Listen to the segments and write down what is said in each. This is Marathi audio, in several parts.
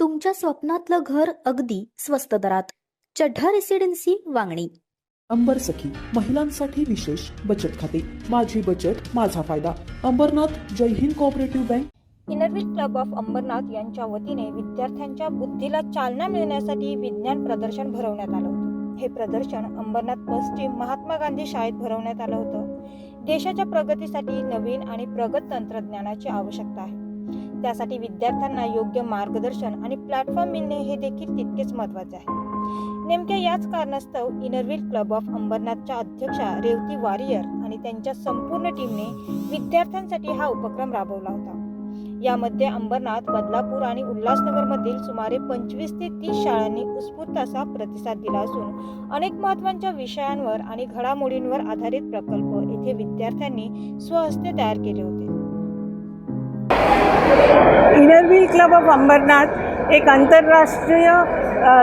तुमच्या स्वप्नातलं घर अगदी स्वस्त दरात. चढ्ढा रेसिडेन्सी वांगणी. अंबर सखी महिलांसाठी विशेष बचत खाते. माझी बचत माझा फायदा. Ambernath Jai Hind cooperative bank Inner Wheel club of Ambernath यांच्या वतीने विद्यार्थ्यांच्या बुद्धीला चालना मिळण्यासाठी विज्ञान प्रदर्शन भरवण्यात आलं होतं. हे प्रदर्शन अंबरनाथ पश्चिम महात्मा गांधी शाळेत भरवण्यात आलं होतं. देशाच्या प्रगतीसाठी नवीन आणि प्रगत तंत्रज्ञानाची आवश्यकता आहे. त्यासाठी विद्यार्थ्यांना योग्य मार्गदर्शन आणि प्लॅटफॉर्म मिळणे हे देखील तितकेच महत्त्वाचे आहे. नेमक्या याच कारणास्तव इनरविल क्लब ऑफ अंबरनाथच्या अध्यक्षा रेवती वारियर आणि त्यांच्या संपूर्ण टीमने विद्यार्थ्यांसाठी हा उपक्रम राबवला होता. यामध्ये अंबरनाथ बदलापूर आणि उल्हासनगरमधील सुमारे पंचवीस ते तीस शाळांनी उत्स्फूर्त असा प्रतिसाद दिला असून अनेक महत्त्वाच्या विषयांवर आणि घडामोडींवर आधारित प्रकल्प येथे विद्यार्थ्यांनी स्वहस्ते तयार केले होते. इनरव्हील क्लब ऑफ अंबरनाथ एक आंतरराष्ट्रीय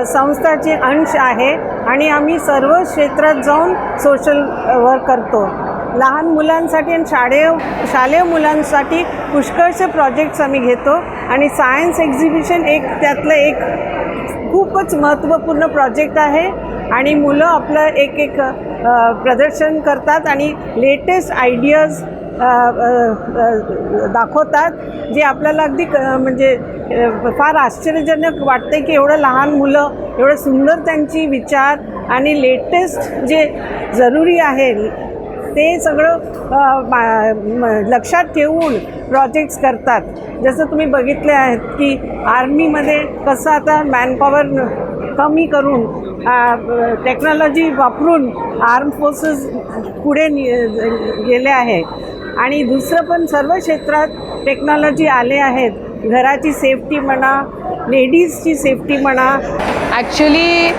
संस्थाचे अंश आहे आणि आम्ही सर्व क्षेत्रात जाऊन सोशल वर्क करतो. लहान मुलांसाठी आणि शाळे शालेय मुलांसाठी पुष्कळचे प्रोजेक्ट्स आम्ही घेतो. आणि सायन्स एक्झिबिशन एक त्यातलं एक खूपच महत्त्वपूर्ण प्रोजेक्ट आहे. आणि मुलं आपलं एक एक प्रदर्शन करतात आणि लेटेस्ट आयडियाज दाखवतात. जे आपल्याला अगदी क म्हणजे फार आश्चर्यजनक वाटते की एवढं लहान मुलं एवढं सुंदर त्यांची विचार आणि लेटेस्ट जे जरुरी आहे ते सगळं लक्षात ठेवून प्रोजेक्ट्स करतात. जसं तुम्ही बघितले आहेत की आर्मीमध्ये कसं आता मॅनपॉवर कमी करून टेक्नॉलॉजी वापरून आर्म फोर्सेस पुढे नि- गेले आहे. आणि दुसरं पण सर्व क्षेत्रात टेक्नॉलॉजी आले आहेत. घराची सेफ्टी म्हणा लेडीजची सेफ्टी म्हणा. ॲक्च्युली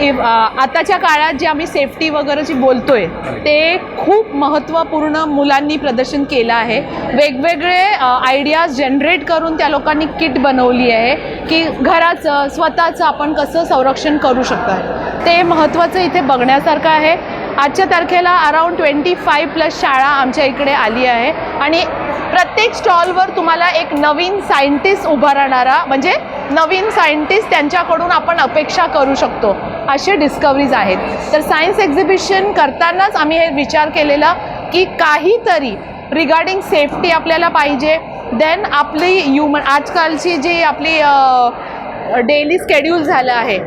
इव आताच्या काळात जे आम्ही सेफ्टी वगैरे जी आहे ते खूप महत्त्वपूर्ण मुलांनी प्रदर्शन केलं आहे. वेगवेगळे आयडियाज जनरेट करून त्या लोकांनी किट बनवली आहे की घराचं स्वतःचं आपण कसं संरक्षण करू शकतात. ते महत्त्वाचं इथे बघण्यासारखं आहे. आजच्या तारखेला अराऊंड ट्वेंटी फाय प्लस शाळा आमच्या इकडे आली आहे आणि प्रत्येक स्टॉलवर तुम्हाला एक नवीन सायंटिस्ट उभा राहणारा म्हणजे नवीन सायंटिस्ट त्यांच्याकडून आपण अपेक्षा करू शकतो. असे डिस्कवरीज आहेत. तर सायन्स एक्झिबिशन करतानाच आम्ही हे विचार केलेला की काहीतरी रिगार्डिंग सेफ्टी आपल्याला पाहिजे. देन आपली ह्युमन आजकालची जी आपली डेली स्केड्यूल झालं आहे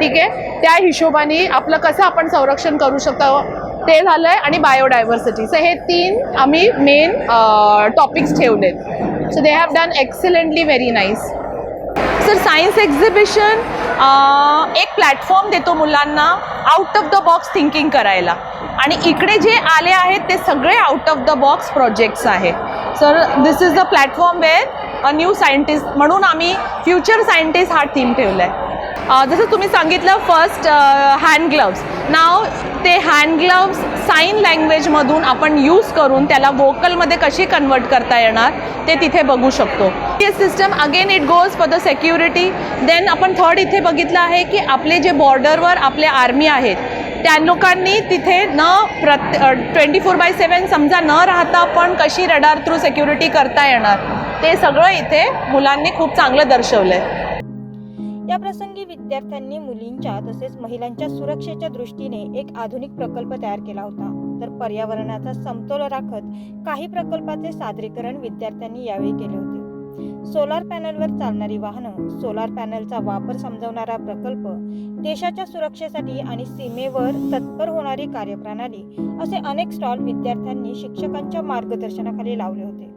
ठीक आहे? त्या हिशोबाने आपलं कसं आपण संरक्षण करू शकतो? ते झालं आहे आणि बायोडायव्हर्सिटी सो हे तीन आम्ही मेन टॉपिक्स ठेवलेत. So they have done excellently very nice sir science exhibition एक प्लॅटफॉर्म देतो मुलांना out of the box thinking करायला. आणि इकडे जे आले आहेत ते सगळे out of the box projects आहे. Sir this is the platform where a new scientist म्हणून आम्ही फ्युचर सायंटिस्ट हा थीम ठेवला आहे जसं तुम्ही सांगितलं फर्स्ट हँड ग्लव्स नाव ते हँड ग्लव्स साईन लँग्वेजमधून आपण यूज करून त्याला वोकलमध्ये कशी कन्वर्ट करता येणार ते तिथे बघू शकतो. हे system again it goes for the security then आपण थर्ड इथे बघितलं आहे की आपले जे बॉर्डरवर आपले आर्मी आहेत त्या लोकांनी तिथे न प्रत ट्वेंटी फोर बाय सेवन समजा न राहता पण कशी रडार थ्रू सेक्युरिटी करता येणार ते सगळं इथे मुलांनी खूप चांगलं दर्शवलं आहे या प्रसंगी विद्यार्थ्यांनी मुलींच्या तसेच महिलांच्या सुरक्षेच्या दृष्टीने एक आधुनिक प्रकल्प तयार केला होता. तर पर्यावरणाचा समतोल राखत काही प्रकल्पाचे सादरीकरण विद्यार्थ्यांनी यावेळी केले होते. सोलार पॅनलवर चालणारी वाहनं सोलार पॅनलचा वापर समजवणारा प्रकल्प देशाच्या सुरक्षेसाठी आणि सीमेवर तत्पर होणारी कार्यप्रणाली असे अनेक स्टॉल विद्यार्थ्यांनी शिक्षकांच्या मार्गदर्शनाखाली लावले होते.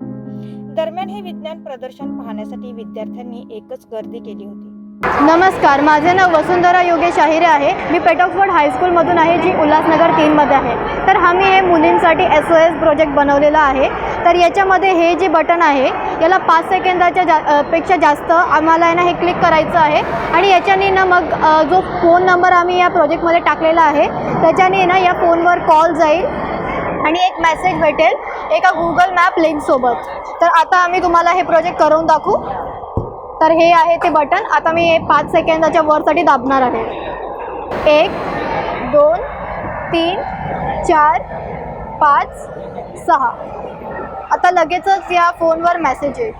दरम्यान हे विज्ञान प्रदर्शन पाहण्यासाठी विद्यार्थ्यांनी एकच गर्दी केली होती. नमस्कार माझे नाव वसुंधरा योगेश आहिरे आहे. मी पेटॉक्सफोर्ड हायस्कूलमधून आहे जी उल्हासनगर तीनमध्ये आहे. तर आम्ही हे मुलींसाठी एस ओ एस प्रोजेक्ट बनवलेला आहे. तर याच्यामध्ये हे जे बटन आहे याला पाच सेकंदाच्या जा पेक्षा जास्त आम्हाला आहे ना हे क्लिक करायचं आहे. आणि याच्याने ना मग जो फोन नंबर आम्ही या प्रोजेक्टमध्ये टाकलेला आहे त्याच्याने ना या फोनवर कॉल जाईल आणि एक मेसेज भेटेल एका गुगल मॅप लिंकसोबत. तर आता आम्ही तुम्हाला हे प्रोजेक्ट करून दाखवू. तर हे आहे ते बटन. आता मी पाच सेकंदाच्या वरसाठी दाबणार आहे. एक दोन तीन चार पाच सहा. आता लगेचच या फोनवर मेसेज येईल.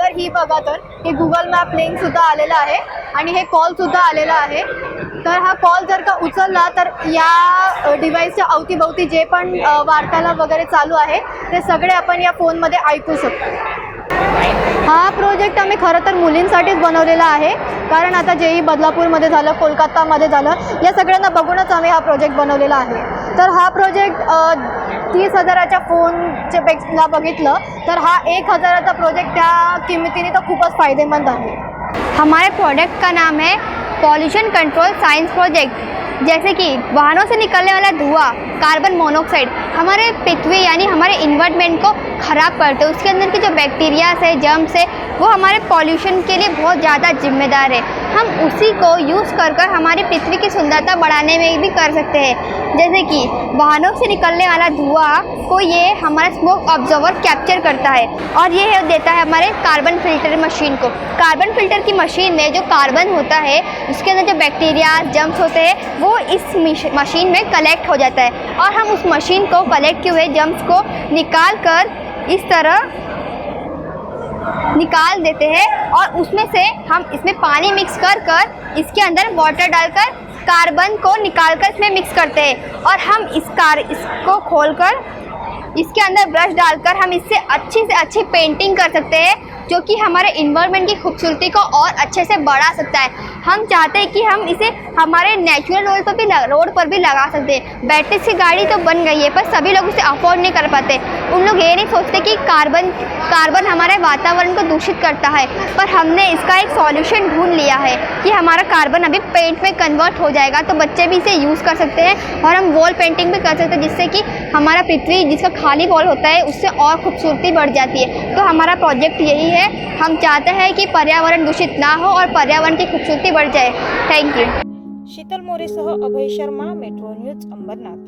तर ही बघा तर हे गुगल मॅप लिंकसुद्धा आलेलं आहे आणि हे कॉलसुद्धा आलेलं आलेला आहे. तर हा कॉल जर का उचलला तर या डिव्हाइसच्या अवतीभवती जे पण वार्तालाप वगैरे चालू आहे ते सगळे आपण या फोनमध्ये ऐकू शकतो. हा प्रोजेक्ट आम्ही खरं तर मुलींसाठीच बनवलेला आहे. कारण आता जेही बदलापूरमध्ये झालं कोलकातामध्ये झालं या सगळ्यांना बघूनच आम्ही हा प्रोजेक्ट बनवलेला आहे. तर हा प्रोजेक्ट तीस हजाराच्या फोनच्या पेक्षला बघितलं तर हा एक हजाराचा प्रोजेक्ट त्या किमतीने तर खूपच फायदेमंद आहे. हमारे प्रोडक्ट का नाम है पॉल्यूशन कंट्रोल साइंस प्रोजेक्ट जैसे कि वाहनों से निकलने वाला धुआँ कार्बन मोनोक्साइड हमारे पृथ्वी यानी हमारे इन्वायरमेंट को ख़राब करते हैं। उसके अंदर के जो बैक्टीरियाज है जर्म्स है, वो हमारे पॉल्यूशन के लिए बहुत ज़्यादा जिम्मेदार है। हम उसी को यूज़ कर कर हमारी पृथ्वी की सुंदरता बढ़ाने में भी कर सकते हैं। जैसे कि वाहनों से निकलने वाला धुआँ को ये हमारा स्मोक ऑब्जर्वर कैप्चर करता है और ये देता है हमारे कार्बन फ़िल्टर मशीन को। कार्बन फ़िल्टर की मशीन में जो कार्बन होता है, उसके अंदर जो बैक्टीरिया जम्स होते हैं, वो इस मशीन में कलेक्ट हो जाता है। और हम उस मशीन को कलेक्ट किए हुए जम्स को निकाल कर इस तरह निकाल देते हैं और उसमें से हम इसमें पानी मिक्स कर कर इसके अंदर वाटर डालकर कार्बन को निकाल कर इसमें मिक्स करते हैं। और हम इस कार इसको खोल कर इसके अंदर ब्रश डालकर हम इससे अच्छी से अच्छी पेंटिंग कर सकते हैं, जो कि हमारे इन्वायरमेंट की खूबसूरती को और अच्छे से बढ़ा सकता है। हम चाहते हैं कि हम इसे हमारे नेचुरल रोड पर भी रोड पर भी लगा सकते हैं। बैटरी की गाड़ी तो बन गई है, पर सभी लोग उसे अफोर्ड नहीं कर पाते। उन लोग ये नहीं सोचते कि कार्बन कार्बन हमारे वातावरण को दूषित करता है, पर हमने इसका एक सॉल्यूशन ढूंढ लिया है कि हमारा कार्बन अभी पेंट में कन्वर्ट हो जाएगा तो बच्चे भी इसे यूज़ कर सकते हैं और हम वॉल पेंटिंग भी कर सकते हैं, जिससे कि हमारा पृथ्वी जिसका खाली वॉल होता है, उससे और खूबसूरती बढ़ जाती है। तो हमारा प्रोजेक्ट यही है, हम चाहते हैं कि पर्यावरण दूषित ना हो और पर्यावरण की खूबसूरती बढ़ जाए। थैंक यू शीतल मोरेसह अभय शर्मा, मेट्रो न्यूज़ अंबरनाथ।